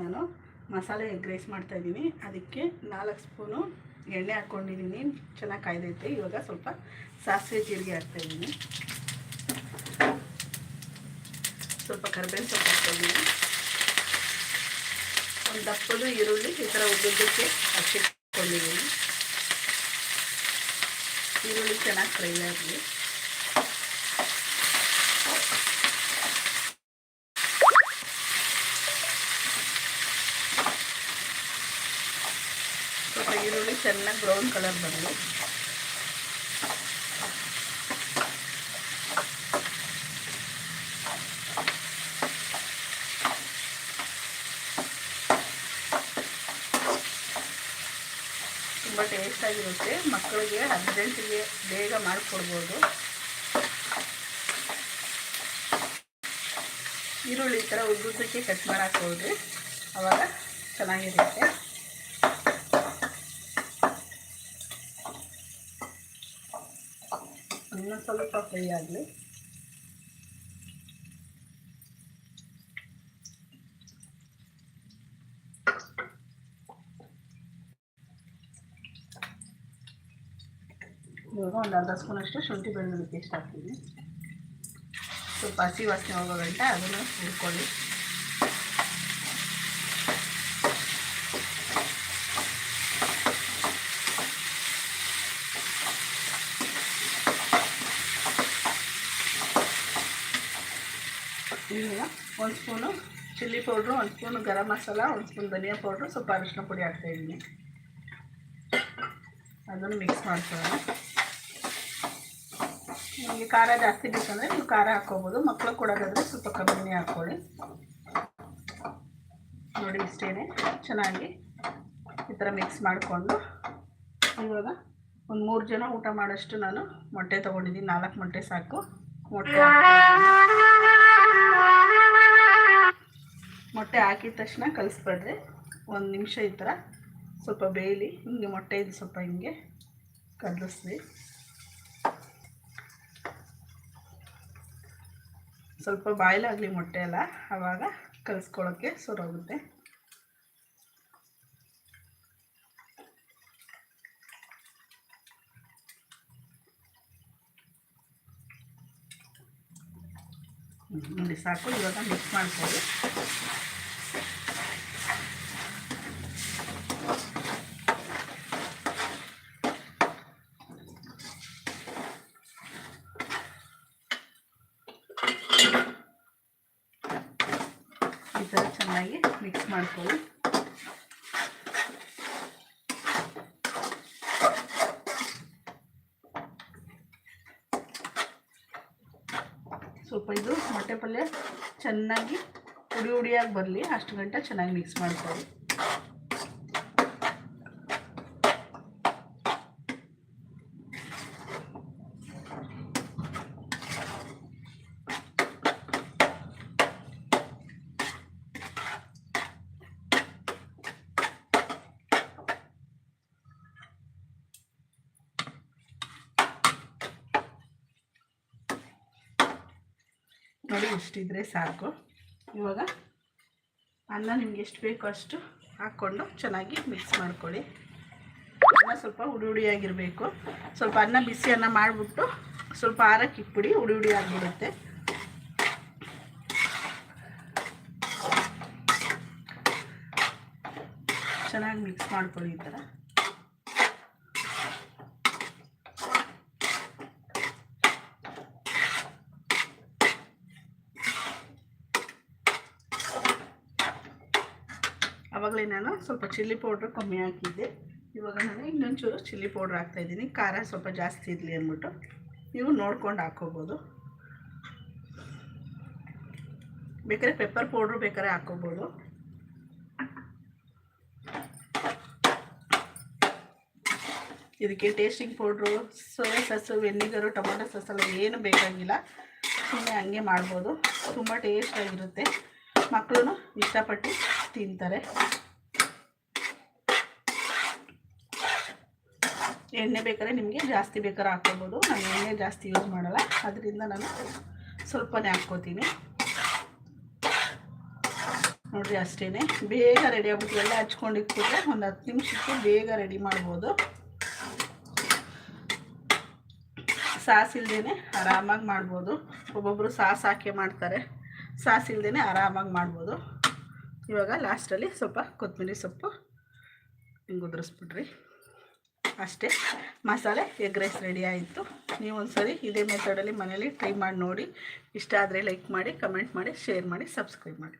ನಾನು ಮಸಾಲೆ egg rice ಮಾಡ್ತಾಯಿದ್ದೀನಿ ಅದಕ್ಕೆ ನಾಲ್ಕು ಸ್ಪೂನು ಎಣ್ಣೆ ಹಾಕ್ಕೊಂಡಿದ್ದೀನಿ. ಚೆನ್ನಾಗಿ ಕಾಯ್ದೈತೆ. ಇವಾಗ ಸ್ವಲ್ಪ ಸಾಸಿವೆ ಜೀರಿಗೆ ಹಾಕ್ತಾಯಿದ್ದೀನಿ ಸ್ವಲ್ಪ ಕರ್ಬೇವಿನ ಸೊಪ್ಪು ಹಾಕ್ತಾಯಿದ್ದೀನಿ ಒಂದು ದಪ್ಪದು ಈರುಳ್ಳಿ, ಈ ಥರ ಉದ್ದುದ್ದಕ್ಕೆ ಹಚ್ಚಿಟ್ಕೊಂಡಿದ್ದೀನಿ. ಈರುಳ್ಳಿ ಚೆನ್ನಾಗಿ ಫ್ರೈ ಆಗಲಿ. ಸ್ವಲ್ಪ ಈರುಳ್ಳಿ ಚೆನ್ನಾಗಿ ಬ್ರೌನ್ ಕಲರ್ ಬರಲಿ. ತುಂಬ ಟೇಸ್ಟಾಗಿರುತ್ತೆ ಮಕ್ಕಳಿಗೆ ಅರ್ಜೆಂಟಿಗೆ ಬೇಗ ಮಾಡಿಕೊಡ್ಬೋದು. ಈರುಳ್ಳಿ ಈ ಥರ ಉದ್ದುದ್ದಕ್ಕೆ ಕಟ್ ಮಾಡಕ್ಕೆ ಆವಾಗ ಚೆನ್ನಾಗಿರುತ್ತೆ. ಇನ್ನೂ ಸ್ವಲ್ಪ ಫ್ರೈ ಆಗಲಿ ಇವಾಗ ಒಂದು ಅರ್ಧ ಸ್ಪೂನಷ್ಟು ಶುಂಠಿ ಬೆಳ್ಳುಳ್ಳಿ ಪೇಸ್ಟ್ ಹಾಕ್ತೀನಿ ಸ್ವಲ್ಪ ಹಸಿ ವಾಸನೆ ಹೋಗೋ ಗಂಟೆ ಅದನ್ನು ಹುರ್ಕೊಳ್ಳಿ ಈಗ ಒಂದು ಸ್ಪೂನು ಚಿಲ್ಲಿ ಪೌಡ್ರು ಒಂದು ಸ್ಪೂನು ಗರಂ ಮಸಾಲ, ಒಂದು ಸ್ಪೂನ್ ಧನಿಯಾ ಪೌಡ್ರು ಸ್ವಲ್ಪ ಅರಿಶಿನ ಪುಡಿ ಹಾಕ್ತಾಯಿದ್ದೀನಿ ಅದನ್ನು ಮಿಕ್ಸ್ ಮಾಡ್ಕೊಳ್ಳೋಣ. ನಿಮಗೆ ಖಾರ ಜಾಸ್ತಿ ಬೇಕಂದರೆ ನೀವು ಖಾರ ಹಾಕ್ಕೋಬೋದು ಮಕ್ಕಳು ಕೊಡೋದಾದರೆ ಸ್ವಲ್ಪ ಕಮ್ಮಿನೇ ಹಾಕ್ಕೊಳ್ಳಿ. ನೋಡಿ ಇಷ್ಟೇ ಚೆನ್ನಾಗಿ ಈ ಥರ ಮಿಕ್ಸ್ ಮಾಡಿಕೊಂಡು. ಇವಾಗ ಒಂದು ಮೂರು ಜನ ಊಟ ಮಾಡೋಷ್ಟು ನಾನು ಮೊಟ್ಟೆ ತೊಗೊಂಡಿದ್ದೀನಿ, ನಾಲ್ಕು ಮೊಟ್ಟೆ ಸಾಕು. ಮೊಟ್ಟೆ ಮೊಟ್ಟೆ ಹಾಕಿದ ತಕ್ಷಣ ಕಲಿಸ್ಬೇಡ್ರಿ. ಒಂದು ನಿಮಿಷ ಈ ಥರ ಸ್ವಲ್ಪ ಬೇಯಲಿ. ಹಿಂಗೆ ಮೊಟ್ಟೆ ಇದು, ಸ್ವಲ್ಪ ಹಿಂಗೆ ಕದಲಿಸ್ರಿ ಸ್ವಲ್ಪ ಬಾಯ್ಲಾಗಲಿ ಮೊಟ್ಟೆ ಎಲ್ಲ. ಆವಾಗ ಕಲಿಸ್ಕೊಳ್ಳೋಕ್ಕೆ ಸುರೋಗುತ್ತೆ ನೋಡಿ ಸಾಕು ಇವಾಗ ಮಿಕ್ಸ್ ಮಾಡ್ಕೊಳ್ಳಿ ಈ ಥರ ಚೆನ್ನಾಗಿ ಮಿಕ್ಸ್ ಮಾಡ್ಕೊಳ್ಳಿ ಸ್ವಲ್ಪ ಇದು ಮೊಟ್ಟೆ ಪಲ್ಯ ಚೆನ್ನಾಗಿ ಉಡಿ ಉಡಿಯಾಗಿ ಬರಲಿ ಅಷ್ಟು ಗಂಟೆ ಚೆನ್ನಾಗಿ ಮಿಕ್ಸ್ ಮಾಡ್ಕೊಳ್ಳಿ. ನೋಡಿ, ಇಷ್ಟಿದ್ರೆ ಸಾಕು. ಇವಾಗ ಅನ್ನ ನಿಮ್ಗೆ ಎಷ್ಟು ಬೇಕೋ ಅಷ್ಟು ಹಾಕ್ಕೊಂಡು ಚೆನ್ನಾಗಿ ಮಿಕ್ಸ್ ಮಾಡ್ಕೊಳ್ಳಿ. ಅನ್ನ ಸ್ವಲ್ಪ ಹುಡಿ ಹುಡಿಯಾಗಿರಬೇಕು. ಸ್ವಲ್ಪ ಅನ್ನ ಬಿಸಿ ಅನ್ನ ಮಾಡಿಬಿಟ್ಟು ಸ್ವಲ್ಪ ಆರಕ್ಕೆ ಇಟ್ಬಿಡಿ, ಹುಡಿ ಹುಡಿ ಆಗಿಬಿಡುತ್ತೆ. ಚೆನ್ನಾಗಿ ಮಿಕ್ಸ್ ಮಾಡ್ಕೊಳ್ಳಿ ಈ ಥರ. ಆವಾಗಲೇ ನಾನು ಸ್ವಲ್ಪ ಚಿಲ್ಲಿ ಪೌಡ್ರ್ ಕಮ್ಮಿ ಹಾಕಿದ್ದೆ. ಇವಾಗ ನಾನು ಇನ್ನೊಂಚೂರು ಚಿಲ್ಲಿ ಪೌಡ್ರ್ ಹಾಕ್ತಾಯಿದ್ದೀನಿ ಖಾರ ಸ್ವಲ್ಪ ಜಾಸ್ತಿ ಇರಲಿ ಅಂದ್ಬಿಟ್ಟು. ನೀವು ನೋಡ್ಕೊಂಡು ಹಾಕ್ಕೋಬೋದು ಬೇಕಾದ್ರೆ ಪೆಪ್ಪರ್ ಪೌಡ್ರ್ ಬೇಕಾದ್ರೆ ಹಾಕ್ಕೋಬೋದು ಇದಕ್ಕೆ tasting powder, soya sauce vinegar tomato ಸಾಸಲ್ಲ ಏನು ಬೇಕಾಗಿಲ್ಲ. ಸುಮ್ಮನೆ ಹಂಗೆ ಮಾಡ್ಬೋದು. ತುಂಬ ಟೇಸ್ಟಾಗಿರುತ್ತೆ. ಮಕ್ಕಳು ಇಷ್ಟಪಟ್ಟು ತಿಂತಾರೆ. ಎಣ್ಣೆ ಬೇಕಾದ್ರೆ ನಿಮಗೆ ಜಾಸ್ತಿ ಬೇಕಾದ್ರೆ ಹಾಕ್ಕೊಬೋದು. ನಾನು ಎಣ್ಣೆ ಜಾಸ್ತಿ ಯೂಸ್ ಮಾಡಲ್ಲ. ಅದರಿಂದ ನಾನು ಸ್ವಲ್ಪನೇ ಹಾಕ್ಕೋತೀನಿ. ನೋಡಿರಿ ಅಷ್ಟೇ ಬೇಗ ರೆಡಿ ಆಗ್ಬಿಟ್ಟು ಎಲ್ಲ ಹಚ್ಕೊಂಡಿಟ್ಬಿಟ್ರೆ ಒಂದು ಹತ್ತು ನಿಮಿಷಕ್ಕೆ ಬೇಗ ರೆಡಿ ಮಾಡ್ಬೋದು. ಸಾಸ್ ಆರಾಮಾಗಿ ಮಾಡ್ಬೋದು. ಒಬ್ಬೊಬ್ಬರು ಸಾಸ್ ಹಾಕಿ ಮಾಡ್ತಾರೆ. ಸಾಸ್ ಆರಾಮಾಗಿ ಮಾಡ್ಬೋದು. ಇವಾಗ ಲಾಸ್ಟಲ್ಲಿ ಸ್ವಲ್ಪ ಕೊತ್ತಂಬರಿ ಸೊಪ್ಪು ಹಿಂಗೆ ಉದುರಿಸ್ಬಿಡ್ರಿ ಅಷ್ಟೇ, ಮಸಾಲೆ ಎಗ್ ರೈಸ್ ರೆಡಿ ಆಯಿತು. ನೀವು ಒಂದ್ಸರಿ ಇದೇ ಮೆಥಡಲ್ಲಿ ಮನೇಲಿ ಟ್ರೈ ಮಾಡಿ ನೋಡಿ. ಇಷ್ಟ ಆದರೆ ಲೈಕ್ ಮಾಡಿ ಕಮೆಂಟ್ ಮಾಡಿ ಶೇರ್ ಮಾಡಿ ಸಬ್ಸ್ಕ್ರೈಬ್ ಮಾಡಿ.